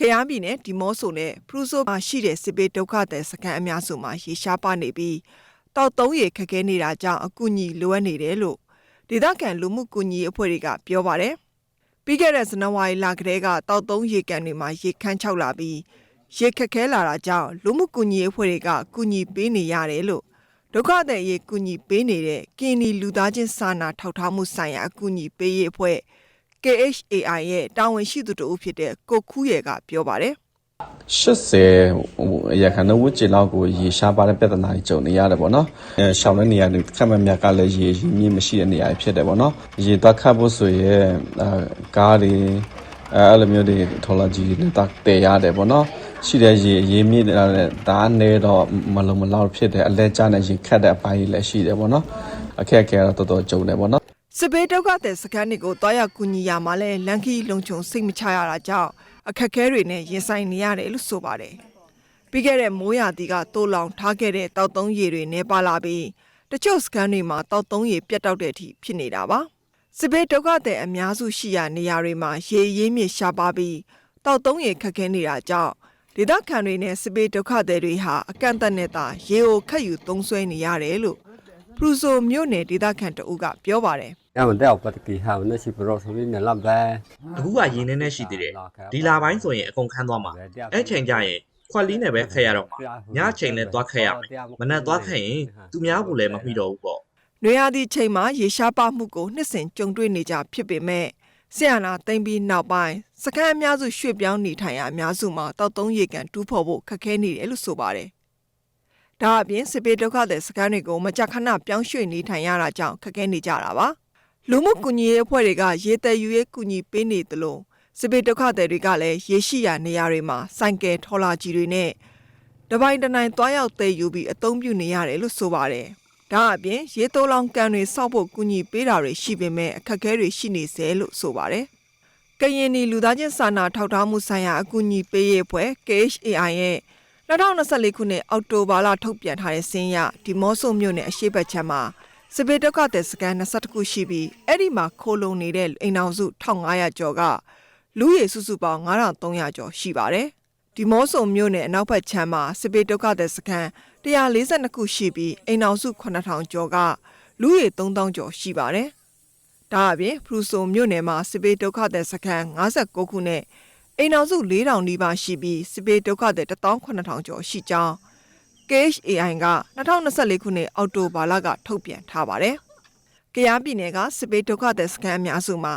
ခရမ်းပြည်နယ်ဒီမော့ဆိုနဲ့ဖရူဆိုမှာရှိတဲ့စစ်ပေးဒုက္ခသည်စခန်းအများစုမှာရေရှားပါနေပြီးတောက်သုံးရေခက်ခဲနေတာကြောင့်အကူအညီလိုအပ်နေတယ်လို့ဒေသခံလူမှုကူညီရေးအဖွဲ့တွေကပြောပါတယ်။ပြီးခဲ့တဲ့ဇန်နဝါရီလကတည်းကတောက်သုံးရေကန်တွေမှာရေခမ်းချောက်လာပြီးရေခက်ခဲလာတာကြောင့်လူမှုကူညီရေးအဖွဲ့တွေကကူညီပေးနေရတယ်လို့ဒုက္ခသည်ရေကူညီပေးနေတဲ့ကင်းနီလူသားချင်းစာနာထောက်ထားမှုဆိုင်ရာအကူအညီပေးရေးအဖွဲ့ KHAI ရဲ့တာဝန်ရှိသူတဦးဖြစ်တဲ့ကိုခူးရဲကပြောပါတယ်80ရခိုင်နဝကျင်လောက်ကိုရေရှားပါတဲ့ပြဿနာကြီးကြုံနေရတယ်ပေါ့နော်အဲရှောင်းတဲ့နေရာတွေခက်မှမြတ်ကလည်းရေရေမြင့်မရှိတဲ့နေရာတွေဖြစ်တယ်ပေါ့နော်ရေသွားခတ်ဖို့ဆိုရင်အာကားတွေအဲအဲ့လိုမျိုးတွေထော်လာကြီးတွေနဲ့တက်တည်ရတယ်ပေါ့နော်ရှိတဲ့ရေရေမြင့်တဲ့ဒါအနေတော့မလုံးမလောက်ဖြစ်တယ်အလဲကျတဲ့ရေခတ်တဲ့အပိုင်းကြီးလည်းရှိတယ်ပေါ့နော်အခက်အခဲတော့တော်တော်ကြုံတယ်ပေါ့နော် စစ်ပေးဒုက္ခသည်စခန်းတွေကိုတွားရောက်ကူညီရမှာလဲလန်ခီလုံခြုံစိတ်မချရတာကြောင့်အခက်အခဲတွေနဲ့ရင်ဆိုင်နေရတယ်လို့ဆိုပါတယ်။ပြီးခဲ့တဲ့မိုးရာသီကတိုးလောင်ထားခဲ့တဲ့တောက်သုံးရေတွေနေပါလာပြီးတချို့စခန်းတွေမှာတောက်သုံးရေပြတ်တောက်တဲ့အထိဖြစ်နေတာပါ။စစ်ပေးဒုက္ခသည်အများစုရှိရာနေရာတွေမှာရေရင်းမြစ်ရှားပါပြီးတောက်သုံးရေခက်ခဲနေတာကြောင့်ဒေသခံတွေနဲ့စစ်ပေးဒုက္ခသည်တွေဟာအကန့်အသတ်နဲ့သာရေကိုခတ်ယူသုံးစွဲနေရတယ်လို့ပရူဆိုမြို့နယ်ဒေသခံတအုပ်ကပြောပါတယ်။။ အဲ့တော့တော့ပတ်ကီဟာနရှိပရောဆိုပြီးနလမ်ပဲအခုကရင်းနေနေရှိသေးတယ်ဒီလာပိုင်းဆိုရင်အကုန်ခန်းသွားမှာအဲ့ချိန်ကျရင်ခွက်လီးနဲ့ပဲခက်ရတော့မှာညချိန်နဲ့သွားခက်ရမယ်မနက်သွားခက်ရင်သူများကလည်းမမိတော့ဘူးပေါ့နွေရာသီချိန်မှာရေရှားပါမှုကိုနှစ်စဉ်ကြုံတွေ့နေကြဖြစ်ပေမဲ့ဆီယနာသိမ့်ပြီးနောက်ပိုင်းစခန်းအများစုရွှေ့ပြောင်းနေထိုင်ရာအများစုမှာတောက်သုံးရေကန်တူးဖော်ဖို့ခက်ခဲနေတယ်လို့ဆိုပါတယ်။ဒါအပြင်စစ်ပေးဒုက္ခသည်စခန်းတွေကိုမကြခဏပြောင်းရွှေ့နေထိုင်ရတာကြောင့်ခက်ခဲနေကြတာပါ။ လူမှုကူညီရေးအဖွဲ့တွေကရေသည်ယူရေးကူညီပေးနေသလိုစစ်ပေးဒုက္ခသည်တွေကလည်းရေရှိရာနေရာတွေမှာစိုက်ကယ်ထော်လာကြီးတွေနဲ့တပိုင်းတနိုင်သွားရောက်တည်ယူပြီးအသုံးပြုနေရတယ်လို့ဆိုပါတယ်။ဒါအပြင်ရေတိုးလောင်ကန်တွေစောက်ဖို့ကူညီပေးတာတွေရှိပေမဲ့အခက်အခဲတွေရှိနေစေလို့ဆိုပါတယ်။ကရင်နီလူသားချင်းစာနာထောက်ထားမှုဆိုင်ရာအကူအညီပေးရေးအဖွဲ့ KHAI ရဲ့2024ခုနှစ်အောက်တိုဘာလထုတ်ပြန်ထားတဲ့စင်းရဒီမော့ဆိုမြို့နယ်အရှိတ်ဘက်ချမ်းမှာ စပယ်ဒုက္ခတဲ့စကန်22ခုရှိပြီးအဲ့ဒီမှာခိုးလုံနေတဲ့အိမ်အောင်စု1500ကျော်ကလူရည်စုစုပေါင်း9300ကျော်ရှိပါတယ်။ဒီမော့ဆိုမြို့နယ်အနောက်ဘက်ချမ်းမှာစပယ်ဒုက္ခတဲ့စကန်142ခုရှိပြီးအိမ်အောင်စု9000ကျော်ကလူရည်3000ကျော်ရှိပါတယ်။ဒါအပြင်ဖရူဆိုမြို့နယ်မှာစပယ်ဒုက္ခတဲ့စကန်59ခုနဲ့အိမ်အောင်စု4000နီးပါးရှိပြီးစပယ်ဒုက္ခတဲ့18000ကျော်ရှိကြောင်း KHAI က2024ခုနှစ်အောက်တိုဘာလကထုတ်ပြန်ထားပါတယ်။ကယားပြည်နယ်ကစစ်ပေးဒုက္ခသည်စခန်းအများစုမှာ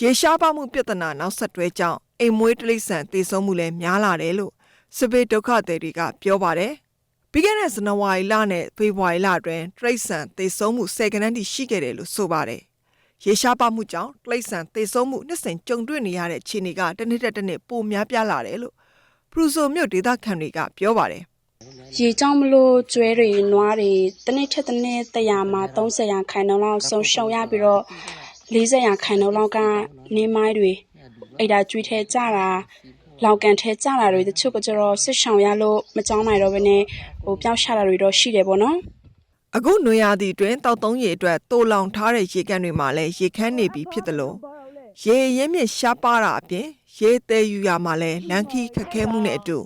ရေရှားပါမှုပြဿနာနောက်ဆက်တွဲကြောင့်အိမ်မွေးတိရစ္ဆာန်တည်ဆုံမှုလည်းများလာတယ်လို့စစ်ပေးဒုက္ခသည်တွေကပြောပါတယ်။ပြီးခဲ့တဲ့ဇန်နဝါရီလနဲ့ဖေဖော်ဝါရီလအတွင်းတိရစ္ဆာန်တည်ဆုံမှု10ကနန်းတိရှိခဲ့တယ်လို့ဆိုပါတယ်။ရေရှားပါမှုကြောင့်တိရစ္ဆာန်တည်ဆုံမှုနှစ်စဉ်ကြုံတွေ့နေရတဲ့ခြေအနေကတစ်နှစ်တစ်နှစ်ပိုများပြားလာတယ်လို့ပရူဆိုမြို့ဒေသခံတွေကပြောပါတယ်။ ရေကြောင့်မလို့ ကျွဲတွေ နွားတွေတစ်နေ့ထက်တစ်နေ့100မှာ30ရာခိုင်နှုန်းလောက် ဆုံးရှုံးရပြီးတော့40ရာခိုင်နှုန်းလောက်ကနေမိုင်းတွေ အိဒါကျွေးထဲကြတာ လောက်ကန်ထဲကြတာတွေ တချို့ကကျတော့ဆစ်ဆောင်ရလို့ မကြောင်းနိုင်တော့ဘဲနဲ့ဟိုပျောက်ရှာတာတွေတော့ ရှိတယ်ပေါ့နော် အခုနွေရာသီအတွင်းတောက်သုံးရေအတွက်တိုးလောင်ထားတဲ့ ရေကန်တွေမှာလည်း ရေခမ်းနေပြီဖြစ်တယ်လို့ရေရင်းမြစ် ရှားပါတာအပြင် ရေသေးယူရမှာလည်းလန်ခီခက်ခဲမှုနဲ့အတူ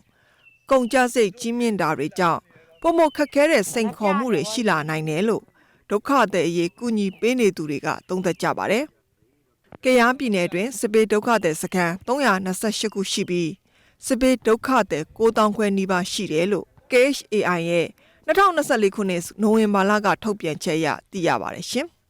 ကုန်ကြစိတ်ကြီးမြင့်တာတွေကြောင့်ပုံမခက်ခဲတဲ့စိန်ခေါ်မှုတွေရှိလာနိုင်တယ်လို့ဒုက္ခသည်အရေးကူညီပေးနေသူတွေကသုံးသပ်ကြပါတယ်။ကယားပြည်နယ်တွင်စစ်ပေးဒုက္ခသည်စခန်း328ခုရှိပြီးစစ်ပေးဒုက္ခသည်9000ခွဲနီးပါးရှိတယ်လို့ KHAI ရဲ့2024ခုနှစ်နိုဝင်ဘာလကထုတ်ပြန်ချက်အရသိရပါတယ်ရှင်။